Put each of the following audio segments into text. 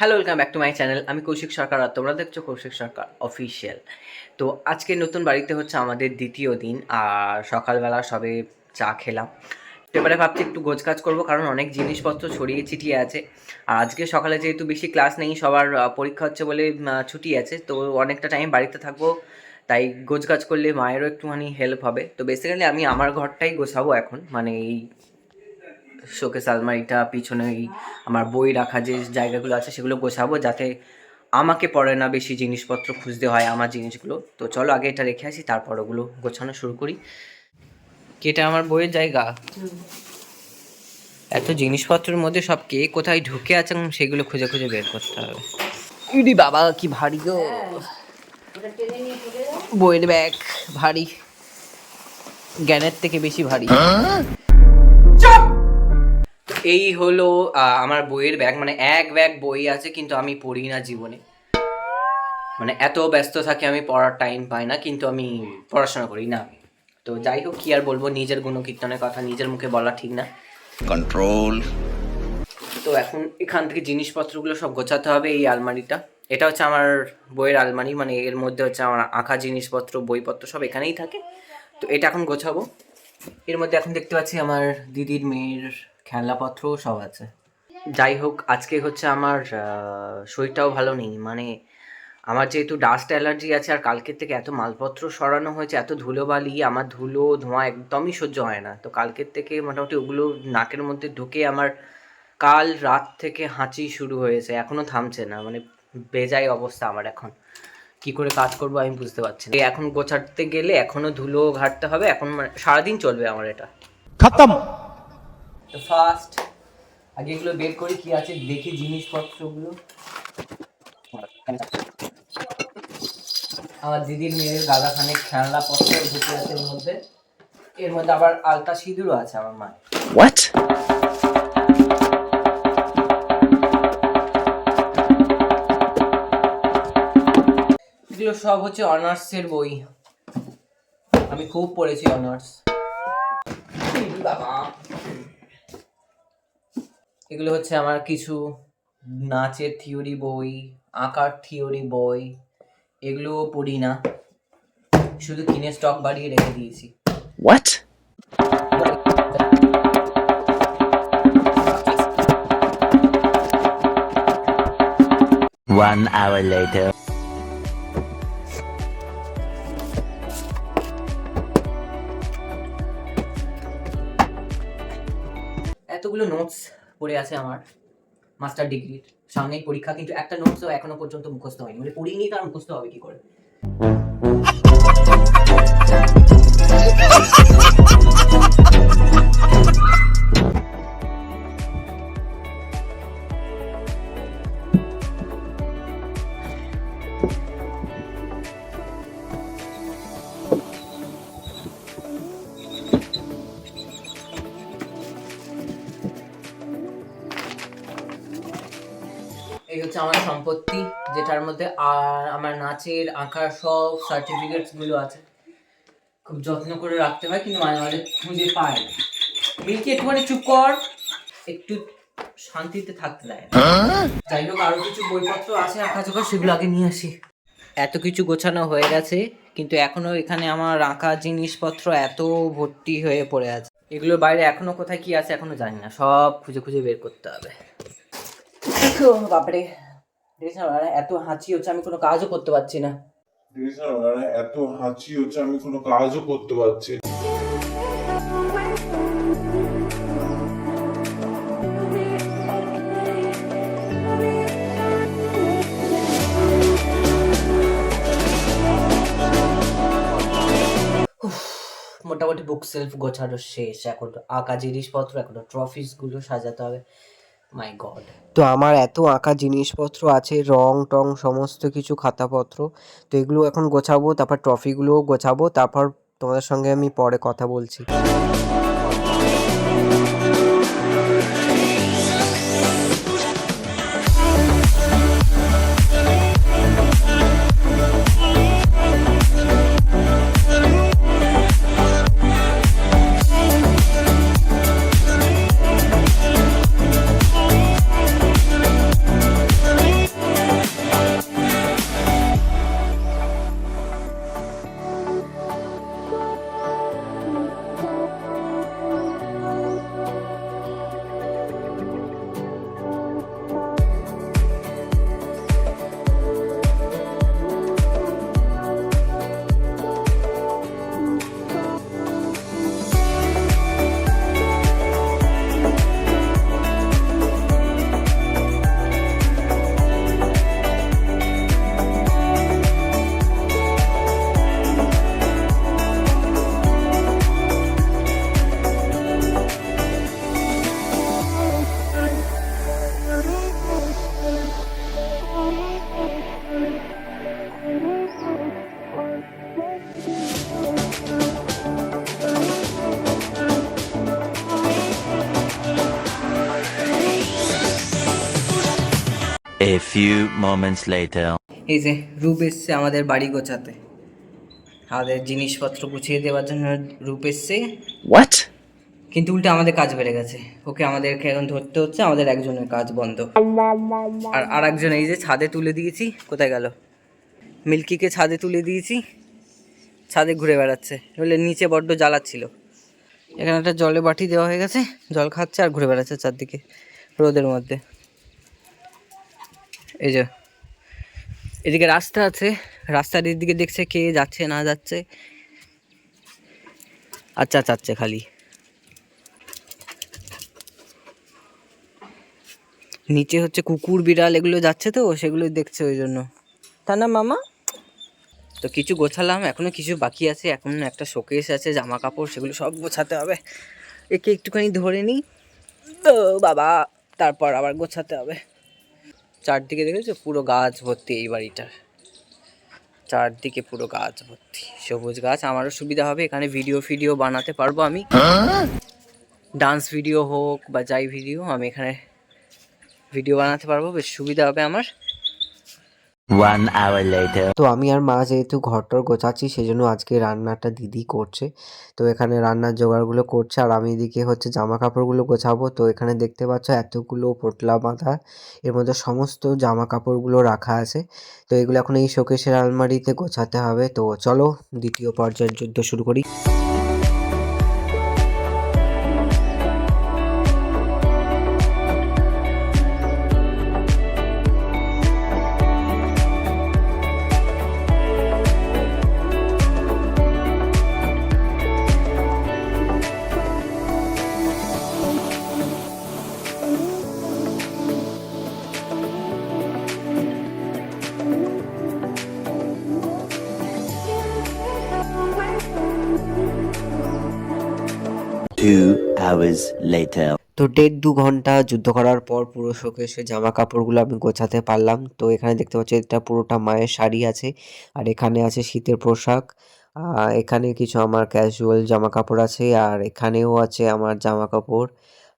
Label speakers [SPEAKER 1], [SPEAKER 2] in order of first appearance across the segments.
[SPEAKER 1] Hello welcome back to my channel আমি কৌশিক সরকার আর তোমরা দেখছ কৌশিক সরকার অফিসিয়াল তো আজকে নতুন বাড়িতে হচ্ছে আমাদের দ্বিতীয় দিন, আর সকালবেলা সবে চা খেলাম। এবারে ভাবছি একটু গোছকাজ করব, কারণ অনেক জিনিসপত্র ছড়িয়ে ছিটিয়ে আছে। আর আজকে সকালে যেহেতু বেশি ক্লাস নেই, সবার পরীক্ষা হচ্ছে বলে ছুটি আছে, তো অনেকটা টাইম বাড়িতে থাকব। তাই গোছগাছ করলে মায়েরও একটুখানি হেল্প হবে। তো বেসিক্যালি আমি আমার ঘরটাই গোছাবো এখন মানে এই শোকেস আলমারিটা পিছনে এই আমার বই রাখা যে জায়গাগুলো আছে সেগুলো গোছাবো যাতে আমাকে পড়ে না বেশি জিনিসপত্র খুঁজতে হয় আমার জিনিসগুলো। তো চলো আগে এটা রেখে আসি তারপর ওগুলো গোছানো শুরু করি। কি এটা আমার বইয়ের জায়গা? এত জিনিসপত্রের মধ্যে সব কে কোথায় ঢুকে আছে এবং সেগুলো খুঁজে খুঁজে বের করতে হবে। ইডি বাবা কি ভারী গো। বইয়ের ব্যাগ ভারী। জ্ঞানের থেকে বেশি ভারী। তো এই হলো আমার বইয়ের ব্যাগ। মানে এক ব্যাগ বই আছে কিন্তু আমি পড়ি না জীবনে। মানে এত ব্যস্ত থাকি আমি পড়ার টাইম পাই না কিন্তু আমি পড়াশোনা করি না। তো যাই হোক কি আর বলব নিজের গুণকীর্তনের কথা নিজের মুখে বলা ঠিক না।
[SPEAKER 2] কন্ট্রোল
[SPEAKER 1] তো এখন এখান থেকে জিনিসপত্রগুলো সব গোছাতে হবে এই আলমারিটা। এটা হচ্ছে আমার বইয়ের আলমারি মানে এর মধ্যে হচ্ছে আমার আঁকা জিনিসপত্র বইপত্র সব এখানেই থাকে। তো এটা এখন গোছাবো। এর মধ্যে এখন দেখতে পাচ্ছি আমার দিদির মেয়ের খেলাপত্র সব আছে। যাই হোক, আজকে হচ্ছে আমার শরীরটাও ভালো নেই। মানে আমার যেহেতু ডাস্ট অ্যালার্জি আছে আর কালকের থেকে এত মালপত্র সরানো হয়েছে, এত ধুলোবালি, আমার ধুলো ধোঁয়া একদমই সহ্য হয় না। তো কালকের থেকে মোটামুটি ওগুলো নাকের মধ্যে ঢুকে আমার কাল রাত থেকে হাঁচি শুরু হয়েছে এখনও থামছে না। মানে বেজায় অবস্থা আমার এখন। কি করে কাজ করব আমি বুঝতে পারছি না। এখন গোছাতে গেলে এখনও ধুলো ঘাটতে হবে, এখন মানে সারাদিন চলবে আমার এটা।
[SPEAKER 2] খতম!
[SPEAKER 1] তো ফার্স্ট আগে এগুলো বের করি কি আছে? দেখি জিনিসপত্রগুলো। আমার দিদির মেয়ের গাদা খানিক খেলনা পত্র ঢুকে আছে এর মধ্যে। এর মধ্যে আবার আলতা সিঁদুরও আছে আমার মা
[SPEAKER 2] what?
[SPEAKER 1] এগুলো সব হচ্ছে অনার্সের বই। আমি খুব পড়েছি অনার্স। বাবা। এগুলো হচ্ছে আমার কিছু নাচের থিওরি বই আঁকার থিওরি বই এগুলোও পড়ি না। শুধু কিনে স্টক বাড়িয়ে রেখে দিয়েছি।
[SPEAKER 2] What? One hour later.
[SPEAKER 1] এতগুলো নোটস পড়ে আছে আমার মাস্টার ডিগ্রির সামনেই পরীক্ষা, কিন্তু একটা নোটস এখনও পর্যন্ত মুখস্থ হয়নি। মানে পড়িনি তার মুখস্থ হবে কি করে? এই হচ্ছে আমার সম্পত্তি, যেটার মধ্যে আমার নাচের আঁকার সব সার্টিফিকেটসগুলো আছে। খুব যত্ন করে রাখতে হয়, কিন্তু মাঝে মাঝে খুঁজে পায় মিল্কি, একটুখানি চুপ কর, একটু শান্তিতে থাকতে দেয় যাই হোক, আরও কিছু বইপত্র আছে, আঁকা চোখা সেগুলো আগে নিয়ে আসি। এত কিছু গোছানো হয়ে গেছে, কিন্তু এখনও এখানে আমার আঁকা জিনিসপত্র এত ভর্তি হয়ে পড়ে আছে। এগুলোর বাইরে এখনও কোথায় কি আছে এখনও জানি না, সব খুঁজে খুঁজে বের করতে হবে। বাপরে। এত হাঁচি হচ্ছে আমি কোনো কাজও করতে পারছি না।
[SPEAKER 3] মানে এত হাঁচি হচ্ছে আমি কোনো কাজও করতে পারছি
[SPEAKER 1] মোটামুটি বুক সেলফ গোছানো শেষ। এখন আঁকা জিনিসপত্র এখন ট্রফিসগুলো সাজাতে হবে।
[SPEAKER 4] তো আমার এত আঁকা জিনিসপত্র আছে, রং টং সমস্ত কিছু খাতাপত্র, তো এগুলো এখন গোছাবো, তারপর ট্রফিগুলোও গোছাবো, তারপর তোমাদের সঙ্গে আমি পরে কথা বলছি।
[SPEAKER 2] A few moments later.
[SPEAKER 1] এই যে রূপ এসছে আমাদের বাড়ি গোছাতে। আমাদের জিনিসপত্র গুছিয়ে দেওয়ার জন্য রূপ এসছে
[SPEAKER 2] What?
[SPEAKER 1] কিন্তু উল্টে আমাদের কাজ বেড়ে গেছে। ওকে আমাদেরকে এখন ধরতে হচ্ছে আমাদের একজনের কাজ বন্ধ। আর আর একজন এই যে ছাদে তুলে দিয়েছি কোথায় গেল? মিল্কিকে ছাদে তুলে দিয়েছি ছাদে ঘুরে বেড়াচ্ছে। নইলে নিচে বড্ড জ্বালাচ্ছিল। এখানে একটা জলে বাটি দেওয়া হয়ে গেছে জল খাচ্ছে আর ঘুরে বেড়াচ্ছে চারদিকে রোদের মধ্যে। এই যে, এদিকে রাস্তা আছে, রাস্তার এদিকে দেখছে কে যাচ্ছে, না যাচ্ছে। আচ্ছা চাচ্ছে খালি। নিচে হচ্ছে কুকুর, বিড়াল, এগুলো যাচ্ছে তো সেগুলো দেখছে ওই জন্য। তা না, মামা? তো কিছু গোছালাম, এখনও কিছু বাকি আছে, এখন একটা শোকেস আছে জামা কাপড় সেগুলো সব গোছাতে হবে। একে একটুখানি ধরে নিই। তো বাবা, তারপর আবার গোছাতে হবে। চারদিকে দেখেছ পুরো গাছ ভর্তি এই বাড়িটার। চারদিকে পুরো গাছ ভর্তি। সবুজ গাছ, আমারও সুবিধা হবে, এখানে ভিডিও ফিডিও বানাতে পারব আমি। ডান্স ভিডিও হোক বা যাই ভিডিও আমি এখানে ভিডিও বানাতে পারব, বেশ সুবিধা হবে আমার।
[SPEAKER 2] Later.
[SPEAKER 4] তো আমি আর মা যেহেতু ঘরটর গোছাচ্ছি সেই জন্য আজকে রান্নাটা দিদি করছে। তো এখানে রান্নার জোগাড়গুলো করছে আর আমি এদিকে হচ্ছে জামা কাপড়গুলো গোছাবো। তো এখানে দেখতে পাচ্ছ এতগুলো পোটলা বাঁধা, এর মধ্যে সমস্ত জামা কাপড়গুলো রাখা আছে। তো এগুলো এখন এই শোকেশের আলমারিতে গোছাতে হবে। তো চলো দ্বিতীয় পর্যায়ের যুদ্ধ শুরু করি।
[SPEAKER 2] Hours later.
[SPEAKER 4] তো দেড় দু ঘণ্টা যুদ্ধ করার পর পুরো শোকেসে জামা কাপড়গুলো আমি গোছাতে পারলাম। তো এখানে দেখতে পাচ্ছি এটা পুরোটা মায়ের শাড়ি আছে আর এখানে আছে শীতের পোশাক। এখানে কিছু আমার ক্যাজুয়াল জামা কাপড় আছে আর এখানেও আছে আমার জামা কাপড়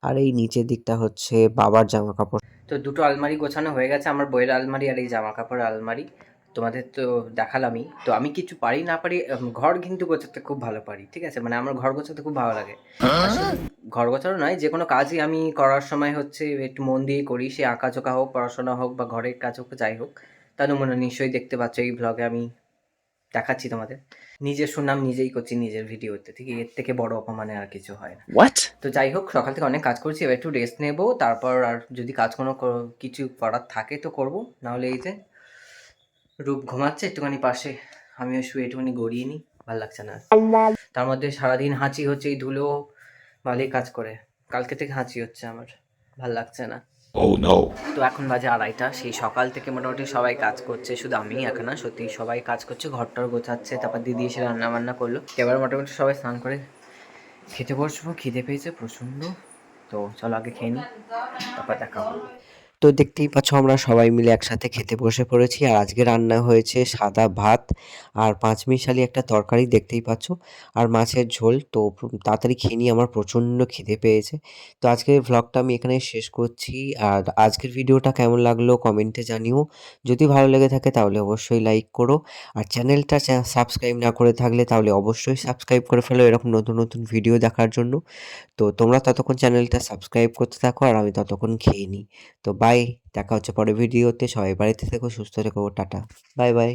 [SPEAKER 4] আর এই নিচের দিকটা হচ্ছে বাবার জামা কাপড়
[SPEAKER 1] তো দুটো আলমারি গোছানো হয়ে গেছে আমার বইয়ের আলমারি আর এই জামা কাপড়ের আলমারি। তোমাদের তো দেখালামই। তো আমি কিছু পারি না পারি ঘর কিন্তু গোছাতে খুব ভালো পারি ঠিক আছে? মানে আমার ঘর গোছাতে খুব ভালো লাগে। আসলে ঘর গোছানো নয় যে কোনো কাজই আমি করার সময় হচ্ছে একটু মন দিয়ে করি সে আঁকা চোকা হোক পড়াশোনা হোক বা ঘরের কাজ হোক যাই হোক। তার নমুনা নিশ্চয়ই দেখতে পাচ্ছ এই ব্লগে আমি দেখাচ্ছি তোমাদের। নিজের সুনাম নিজেই করছি নিজের ভিডিওতে ঠিক? এর থেকে বড় অপমানে আর কিছু হয় না।
[SPEAKER 2] What?
[SPEAKER 1] তো যাই হোক সকাল থেকে অনেক কাজ করছি এবার একটু রেস্ট নেব তারপর আর যদি কাজ কোনো কিছু করার থাকে তো করব। নাহলে এই যে রূপ ঘুমাচ্ছে একটুখানি পাশে আমিও শুয়ে একটুখানি গড়িয়ে নিই ভালো লাগছে না। তার মধ্যে সারাদিন হাঁচি হচ্ছে এই ধুলো ভালোই কাজ করে। কালকে থেকে হাঁচি হচ্ছে আমার। ভালো লাগছে না।
[SPEAKER 3] Oh
[SPEAKER 1] তো এখন বাজে আড়াইটা। সেই সকাল থেকে মোটামুটি সবাই কাজ করছে। শুধু আমি এখন না সত্যি সবাই কাজ করছে ঘরটার গোছাচ্ছে তারপর দিদি এসে রান্না বান্না করল। এবার মোটামুটি সবাই স্নান করে খেতে বসবো। খিদে পেয়েছে প্রচণ্ড। তো চলো আগে খেয়ে নিই তারপর দেখা হবে।
[SPEAKER 4] তো দেখতেই পাচ্ছ আমরা সবাই মিলে একসাথে খেতে বসে পড়েছি। আর আজকে রান্না হয়েছে সাদা ভাত আর পাঁচমিশালি একটা তরকারি, দেখতেই পাচ্ছ। আর মাছের ঝোল, তো তাড়াতাড়ি খেয়ে নিয়ে আমার প্রচণ্ড খিদে পেয়েছে। তো আজকের ভ্লগটা আমি এখানে শেষ করছি। আর আজকের ভিডিওটা কেমন লাগল কমেন্টে জানিও। যদি ভালো লেগে থাকে তাহলে অবশ্যই লাইক করো। আর চ্যানেলটা সাবস্ক্রাইব না করে থাকলে তাহলে অবশ্যই সাবস্ক্রাইব করে ফেলো এরকম নতুন নতুন ভিডিও দেখার জন্য। তো তোমরা ততক্ষণ চ্যানেলটা সাবস্ক্রাইব করতে থাকো আর আমি ততক্ষণ খেয়ে নিই। তো বাই দেখা হচ্ছে পরের ভিডিওতে সবাই বাড়িতে থেকো সুস্থ থেকো টাটা। Bye bye